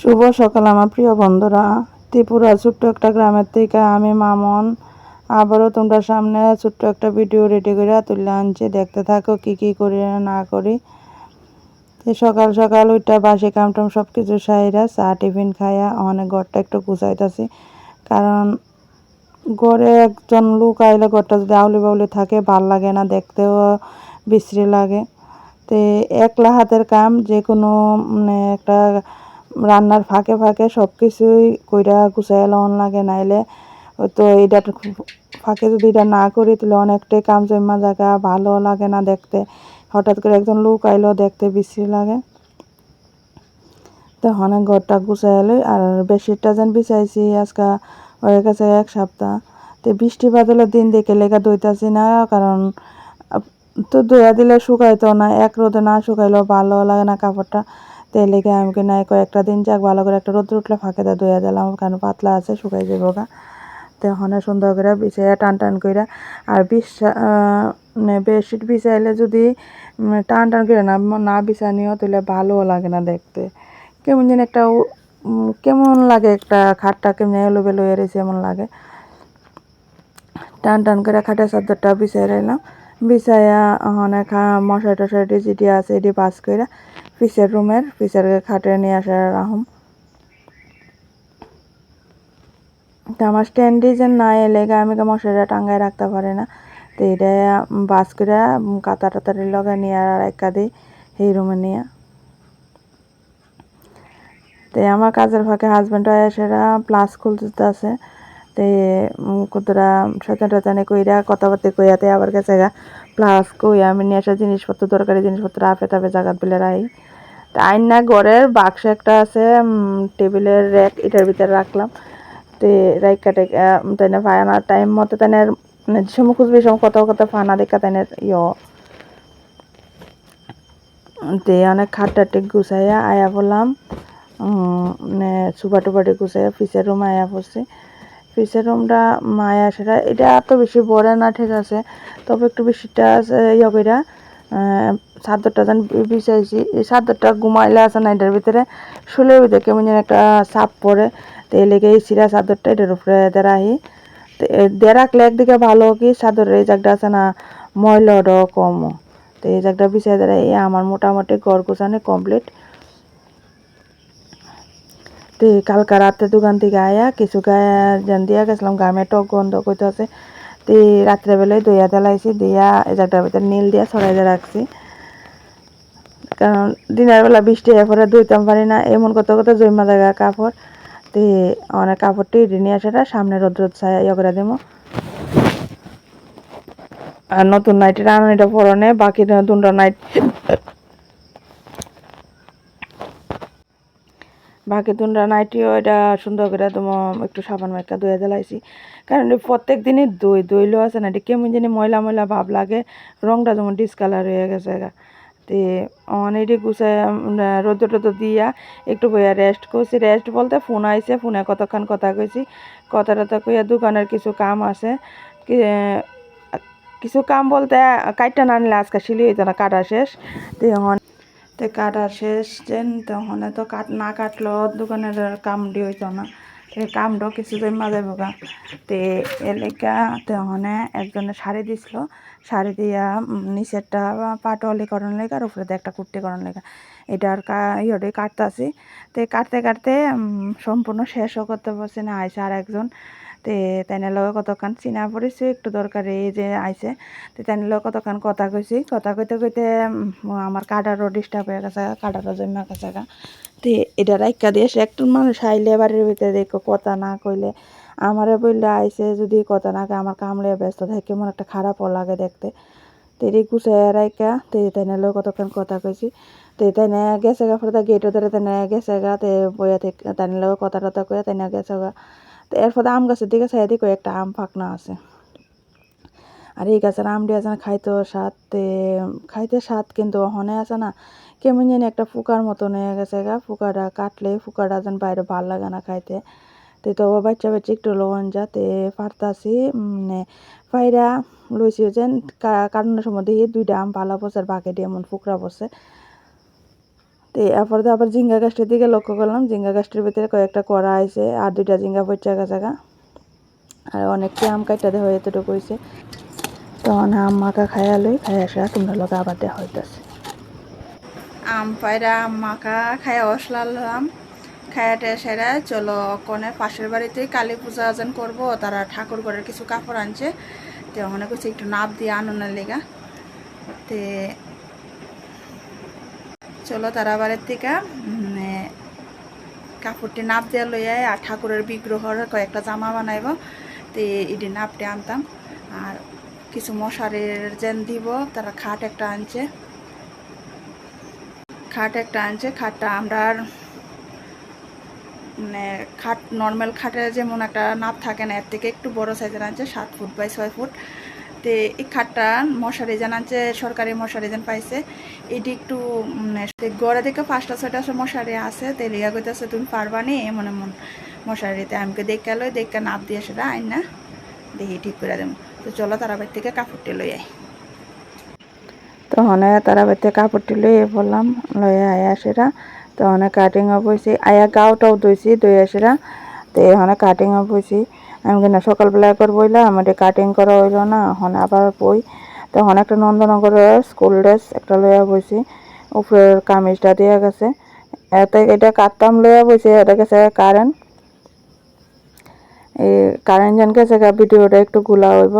শুভ সকাল আমার প্রিয় বন্ধুরা। ত্রিপুরা ছোট্ট একটা গ্রামের থেকে আমি মামন। আবারও তোমরা সামনে ছোট্ট একটা ভিডিও রেডি করে তুলে আনছি। দেখতে থাকো কি কি করি না করি। সকাল সকাল ওইটা বাসি কামটাম সব কিছু সাইরা, চা, টিফিন খাইয়া অনেক ঘরটা একটু গুছাইতেছি। কারণ ঘরে একজন লোক আইলে ঘরটা যদি আউলি বাউলি থাকে, ভালো লাগে না, দেখতেও বিশ্রী লাগে। তো একলা হাতের কাম যে কোনো মানে একটা রান্নার ফাঁকে ফাঁকে সব কিছুই কইরা গুছাইয়া লওয়ান লাগে, নাইলে তো এটা ফাঁকে যদি এটা না করি, তাহলে অনেকটাই কাম জমা জায়গা ভালো লাগে না দেখতে। হঠাৎ করে একজন লোক আইলেও দেখতে বিশ্রী লাগে। তো অনেক ঘরটা গুছাইলে আর বেডশিটটা যেন বিছাইছি, আজকে হয়ে গেছে এক সপ্তাহ। তো বৃষ্টি বাদলের দিন দেখে লেখা দইতাছি না, কারণ তো ধোয়া দিলে শুকাইতো না, এক রোদে না শুকাইলেও ভালো লাগে না কাপড়টা। তো লেগে আমি নাই কয়েকটা দিন যাক, ভালো করে একটা রোদ উঠলে ফাঁকে দিয়ে ধুয়ে দিলাম কারণ পাতলা আছে শুকাই যাব গা। তো ওখানে সুন্দর করে বিছাইয়া টান টান করে আর বিছা মানে বেডশিট বিছাইলে যদি টান টান করে না না বিছানিও তাহলে ভালোও লাগে না দেখতে। কেমন যেন একটা কেমন লাগে একটা খাটটা, কেমন এলো বেলো এরেছে এমন লাগে। টান টান করে খাটের চাদরটা বিছাই রইলাম। বিছাইয়া অনেক মশাই টশাই যেটি আছে, এটি পাস করে পিসের রুমের পিসের খাটে নিয়ে আসার রাহুম। তো আমার স্ট্যান্ডে যে না এলে আমি মশারিটা টাঙ্গায় রাখতে পারি না। তো এটা বাস করে কাতা টাতারি লগে নিয়ে আর একা দিই সেই রুমে নিয়ে। তো আমার কাজের ফাঁকে হাজব্যান্ড এসেরা প্লাস খুলতে আছে। তে শয়তান টয়তানে কইরা কথাবার্তা কইয়াতে আবার গেছে গা। প্লাস কই আমি নিয়ে আসা জিনিসপত্র, দরকারি জিনিসপত্র, আপে তাপে জাগাত বিলে রাই। তা আইনা ঘরের বাক্স একটা আছে টেবিলের র্যাক এটার ভিতরে রাখলাম। তে রাইকা টেকা তাই না ফায়ানার টাইম মতো তাই মানে যে সময় খুঁজবে সময় কত কত ফানা দেখা তাই ইয়। তে অনেক খাটটা টেক গুছাইয়া আয়া বললাম মানে সুপার টুপাটি গুছাইয়া ফিসের রুম আয়া পড়ছি। ফিসের রুমটা মায়া সেটা, এটা এত বেশি বড় না, ঠিক আছে। তবে একটু বেশিটা ইয়ে কইরা চাদরটা যেন বিছাইছি। এই চাদরটা ঘুমাইলে আছে না এটার ভিতরে, শুলের ভিতরে কেমন যেন একটা চাপ পড়ে। তো এই লেগে এই সিরা চাদরটা এটার উপরে দেরাহি তো রাখলে একদিকে ভালো কি চাদরের এই জায়গাটা আছে না ময়লাটাও কম তো এই জায়গাটা বিছাই দেয় আমার মোটামুটি ঘর গোছানো কমপ্লিট। তো কালকা রাতে দোকান থেকে আয়া, কিছু গায়ে যেন দিয়া গেছিলাম গামে টক গন্ধ করতে আছে তো রাত্রেবেলায় দইয়া দেলাইছি দিয়া এই জায়গাটার ভিতরে নীল দিয়া ছড়াই দিয়ে রাখছি। কারণ দিনের বেলা বৃষ্টি হয়ে পরে ধুইতাম পারি না, এমন কত কত জৈমা জায়গা কাপড়। তো অনেক কাপড়টি নিয়ে আসে সামনে রোদ রোদ ছায়া ইয়ে করে দেবো আর নতুন নাইটের আনানিটা পরনে বাকি দুটো নাইট বাকি দুটা নাইটিও এটা সুন্দর করে তোমার একটু সাবান মাইকা ধুয়ে দিলাইছি কারণ প্রত্যেক দিনই দই, দইলেও আছে না কেমন জানি ময়লা ময়লা ভাব লাগে, রংটা যেমন ডিসকালার হয়ে গেছে তে অনেকটি গুছায় রোদ টোদ দিয়া একটু বইয়া রেস্ট করছি। রেস্ট বলতে ফোন আইছে, ফোনে কতক্ষণ কথা কইছি, কথা টথা কইয়া দোকানের কিছু কাম আছে। কিছু কাম বলতে কাইটটা না নিলে আজকে সিলি হইতো না, কাটা শেষ। তো তে কাটার শেষ, যেন তখন তো কাট, না কাটলো, দোকানের কাম দি হইতো না। কামটাও কিছু জমা যাব গা। তে এলাকা তখন একজনে শাড়ি দিছিল, শাড়ি দিয়া নিচেরটা পাটলি করণ লেগে, আর উপরে একটা কুর্তি করণ লেগে। এটার ইয়ে কাটতেছি। তে কাটতে কাটতে সম্পূর্ণ শেষও করতে পারছি না আইসে আর একজন তে তাইনের লগে কতক্ষণ চিনা পড়েছে একটু দরকার যে আইছে, তো তাইনের লগে কতক্ষণ কথা কইছি। কথা কইতে কইতে আমার কাটারও ডিস্টার্ব হয়ে গেছে, কাটারও জমা গেছে গা। তো এটা রাইকা দিয়ে সে একটু মানুষ আইলে বাড়ির ভিতরে দেখো, কথা না কইলে। আমারে বললে আইসে যদি কথা না আমার কামড়ে ব্যস্ত থাকে, কেমন একটা খারাপও লাগে দেখতে। তো এটি গুছাই রাইকা তো তাইনের লগে কতক্ষণ কথা কইছি। তে তাই না গেছে গা ফলে গেটও ধরে তাই গেছে গা, তে বইয়া থেকে, তাইনের লগে কথা টথা কইয়া তাই না গেছে গা। তো এরপর আম গাছের দিকে চাই দিকে একটা আম ফাঁকনা আছে। আর এই গাছের আমটি আছে না খাইতে স্বাদ খাইতে স্বাদ কিন্তু হনে আছে না। কেমন জানি একটা ফুকার মতন হয়ে গেছে গা ফুকাটা কাটলে ফুকাটা যেন বাইরে ভালো লাগে না খাইতে। তো তো বাচ্চা বাচ্চা একটু লবণ যাতে পারতাছি মানে পায়রা লইছি যেন কারণের সময় দেখি দুইটা আম ভালো বসে বাকি দিয়ে এমন ফুকরা বসে। তো এরপর দিয়ে আবার ঝিঙ্গা গাছটির দিকে লক্ষ্য করলাম। ঝিঙ্গা গাছটির ভিতরে কয়েকটা করা আছে আর দুইটা ঝিঙ্গা পড়ছে জায়গা আর অনেকটা আম কাইটা দেওয়া এতটুকু হয়েছে তখন আম মাখা খাইয়া লই খাই আসা তোমরা লোক আবার দেওয়া হইতেছে। আম পায়রা আম মাখা খাইয়া বসলাম খায়াটা সেরা, চলো কনে পাশের বাড়িতেই কালী পূজা আয়োজন করব, তারা ঠাকুর ঘরের কিছু কাপড় আনছে। তো ওখানে কিছু একটু নাপ দিয়ে আনন্দের লেগা। তে চলো তারা বাড়ির থেকে কাপড়টি নাপ দিয়ে লইয়া আর ঠাকুরের বিগ্রহর কয়েকটা জামা বানাইব। তো এটি নাপটি আনতাম। আর কিছু মশারির যেন দিব, তারা খাট একটা আনছে। খাট একটা আনছে, খাটটা আমরা মানে খাট নর্মাল খাটের যেমন একটা নাপ থাকে না, এর থেকে একটু বড় সাইজের আনছে, সাত ফুট বাই ছয় ফুট। তো এই খাটটা মশারি যেন আছে সরকারি মশারি যেন পাইছে। এটি একটু গড়ে থেকে পাঁচটা, ছয়টা মশারি আছে। তো লিয়া কইতেছে, তুমি পারবা নি? এমন এমন মশারিতে আমাকে দেখে লই, দেখে নাপ দিয়ে সেটা আইন না। দেখি ঠিক করে দেবো তো চলো তারাবাড়ি থেকে কাপড়টি লই আই। তখন তারাবাড়ি থেকে কাপড়টি লইয়ে পড়লাম। লইয়া আয়া সেটা, তখন কাটিং অফ হয়েছি আয়া গাওটাও দইছি দই সেরা তো এখানে কাটিং অফ হয়েছি আমি কিনা সকালবেলা একবার বইলাম আমাদের কাটিং করা হইল না। এখন আবার বই। তখন একটা নন্দনগরের স্কুল ড্রেস একটা লইয়া বইছি, উপরের কামিজটা দেওয়া গেছে। এতে এটা কাটতাম লইয়া বইছি, এটা গেছে কারেন্ট এই কারেন্ট জান গেছে ভিডিওটা একটু গুলা হইব।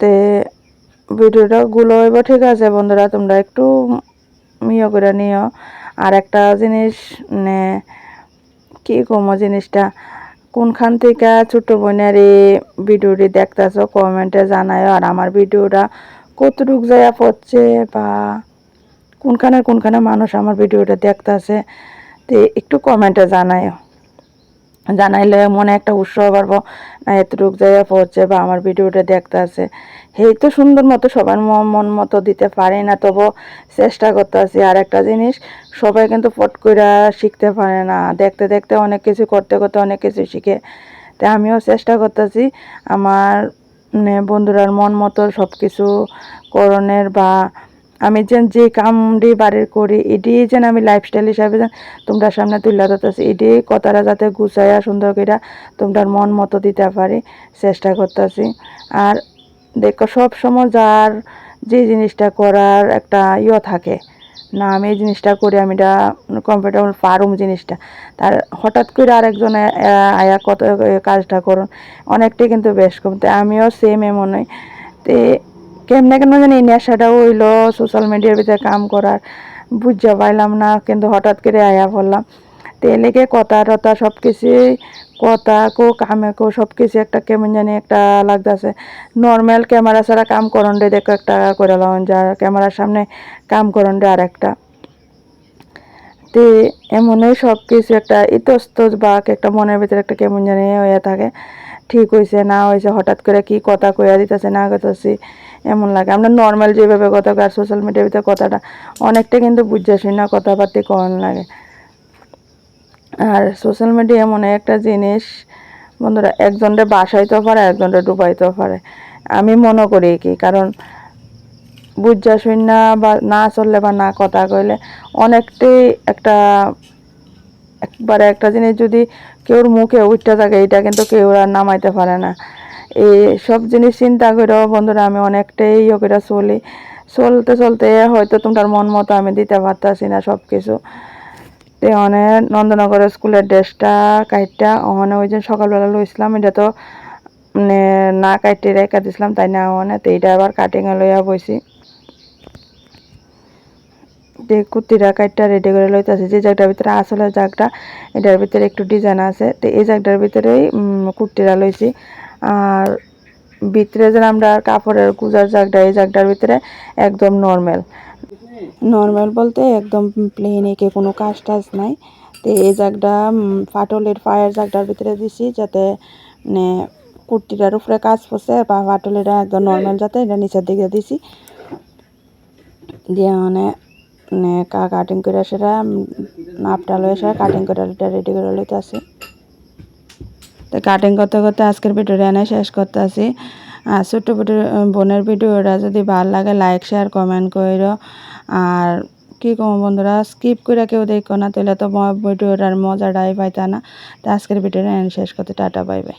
তে ভিডিওটা গুলো হইব, ঠিক আছে বন্ধুরা, তোমরা একটু ইয়ে করে নিও। আর একটা জিনিস মানে কি কমো জিনিসটা? কোনখান থেকে ছোট বোনের এই ভিডিওটি দেখতেছো কমেন্টে জানায়, আর আমার ভিডিওটা কতটুক জায়গা পড়ছে বা কোনখানে কোনখানে মানুষ আমার ভিডিওটা দেখতেছে, তো একটু কমেন্টে জানায়। জানাইলে মনে একটা উৎসাহ পারব না এতটুক জায়গা পড়ছে বা আমার ভিডিওটা দেখতে আছে এই তো সুন্দর মতো সবার মন মতো দিতে পারে না তবু চেষ্টা করতে আছি আর একটা জিনিস, সবাই কিন্তু ফট করে শিখতে পারে না। দেখতে দেখতে অনেক কিছু, করতে করতে অনেক কিছু শিখে। তাই আমিও চেষ্টা করতেছি আমার মানে বন্ধুরার মন মতো সব কিছু করণের বা আমি যেন যে কামটি বাড়ির করি, এটি যেন আমি লাইফস্টাইল হিসাবে যেন তোমরা সামনে তুলে ধরতেছি। এটি কথাটা যাতে গুছাইয়া সুন্দর করে তোমরা মন মতো দিতে পারি, চেষ্টা করতেছি। আর দেখো, সব সময় যার যে জিনিসটা করার একটা ইয়ে থাকে, না, আমি এই জিনিসটা করি, আমি এটা কমফর্টেবল পারুম জিনিসটা। তার হঠাৎ করে আরেকজনে আয়া কত কাজটা করুন অনেকটাই কিন্তু বেশ কম। তো আমিও সেম এমনই তে কেমনে কেন জানি এই নেশাটা হইল সোশ্যাল মিডিয়ার ভিতরে কাম করার বুঝতে পারলাম না, কিন্তু হঠাৎ করে আয়া বললাম। তো এলেকে কথা টথা সব কিছুই কথা, কো, কামে কো সব কিছু একটা কেমন জানি একটা লাগতেছে। নর্মাল ক্যামেরা ছাড়া কাম করন রে, দেখো একটা করে লাগান যা ক্যামেরার সামনে কাম করন রে আর একটা তে এমনই সব কিছু একটা ইতস্তত বা একটা মনের ভিতরে একটা কেমন জানি হয়ে থাকে। ঠিক হয়েছে না হয়েছে হঠাৎ করে কি কথা কইয়া দিতেছে, না কইতাছি, এমন লাগে। আমরা নর্মাল যেভাবে কথা আর সোশ্যাল মিডিয়ার ভিতরে কথাটা অনেকটা কিন্তু বুঝতে শুনি না কথাবার্তি কন লাগে। আর সোশ্যাল মিডিয়া এমন একটা জিনিস, বন্ধুরা একজনটা বাসাইতেও পারে একজনটা ডুবাইতেও পারে। আমি মনে করি কি, কারণ বুঝা শুন না বা না চললে বা না কথা কইলে অনেকটাই একটা, একবারে একটা জিনিস যদি কেউর মুখে উঠতে থাকে, এটা কিন্তু কেউ আর নামাইতে পারে না। এই সব জিনিস চিন্তা করেও বন্ধুরা, আমি অনেকটাই ইয়ে করে চলি। চলতে চলতে হয়তো তোমার মন মতো আমি দিতে পারতাছি না সব কিছু তে নন্দনগরের স্কুলের ড্রেসটা কাইটটা, ওখানে ওই যে সকালবেলা লইছিলাম, এটা তো মানে না কাইটে রেখা দিছিলাম, তাই না ওখানে, তো এইটা আবার কাটিংয়ে লইয়া বইছি। যে কুর্তিটা কাইটটা রেডি করে লইতেছি, যে জায়গাটার ভিতরে আসলে জায়গাটা, এটার ভিতরে একটু ডিজাইন আছে, তো এই জায়গাটার ভিতরেই কুর্তিটা লইছি। আর ভিতরে যে আমরা কাপড়ের গুজার জায়গাটা, এই জায়গাটার ভিতরে একদম নর্মাল নর্মাল বলতে একদম প্লেন একে কোনো কাজ টাজ নাই। তো এই জায়গাটা উম, ফাটলের ফায়ার জায়গাটার ভিতরে দিছি যাতে মানে কুর্তিটার উপরে কাজ পড়ছে বা ফাটলের একদম নর্মাল যাতে এটা নিচের দিকে দিছি। দিয়ে মানে মানে কাটিং করে সেটা নাপটা লয়ে সেটা কাটিং করে এটা রেডি করে লইতে আসি তো কাটিং করতে করতে আজকের ভিডিওটা এনে শেষ করতে আসি আর ছোট্ট বোনের ভিডিওটা যদি ভালো লাগে লাইক শেয়ার কমেন্ট করো আর কি কম বন্ধুরা স্কিপ করে কেউ দেখো না তাহলে তো ভিডিওটার মজাটাই পাইতা না। তো আজকের ভিডিওটা শেষ করতে, টাটা বাই বাই